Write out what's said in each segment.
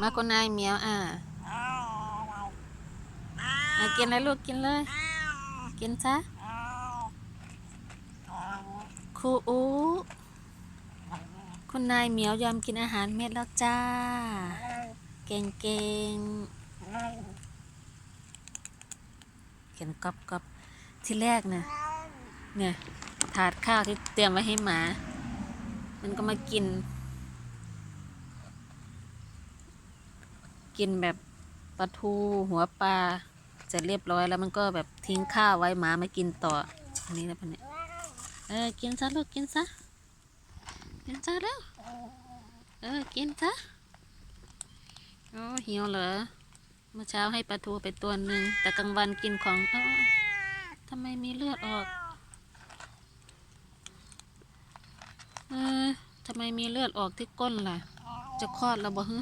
มาคนนายเหมียวอะอะกินเลยลูกกินเลย กินซะครูอูคุณนายเหมียวยอมกินอาหารเม็ดแล้วจ้า เก่งเก่งเขียนกอบกอบที่แรกนะเนี่ยถาดข้าวที่เตรียมไว้ให้หมา มันก็มากิน กินแบบปลาทูหัวปลาเสร็จเรียบร้อยแล้วมันก็แบบทิ้งข้าวไว้หมามากินต่ออันนี้นะพันเนี่ยเออกินซะลูกกินซะกินซะแล้วเออกินซะโอ้หิวเหรอเมื่อเช้าให้ปลาทูไปตัวหนึ่งแต่กลางวันกินของเอ้าทำไมมีเลือดออกเออทำไมมีเลือดออกที่ก้นล่ะ จะคลอดแล้วบ่ฮึ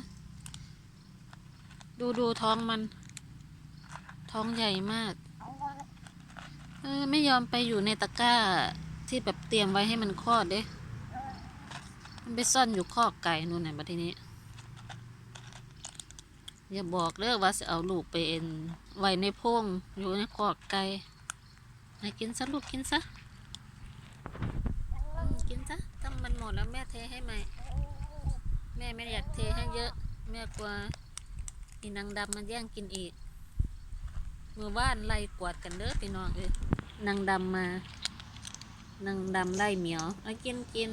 ดูดูท้องมัน ท้องใหญ่มาก เออไม่ยอมไปอยู่ในตะกร้าที่แบบเตรียมไว้ให้มันคลอดเด้ มันไปซ่อนอยู่คอกไก่นู่นน่ะบัดทีนี้ อย่าบอกเด้อว่าจะเอาลูกไปเอ็นไว้ในโพงอยู่ในคอกไก่ให้กินซะลูกกินซะกินซะถ้ามันหมดแล้วแม่เทให้ใหม่ แม่ไม่อยากเทให้เยอะ แม่กลัว อีนางดำมันแย่งกินอีกมือว่านไล่กวดกันเด้อพี่น้องเอ้ยนางดำมานางดำไล่เหมียวเอากินกิน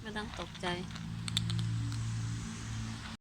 ไม่ต้องตกใจ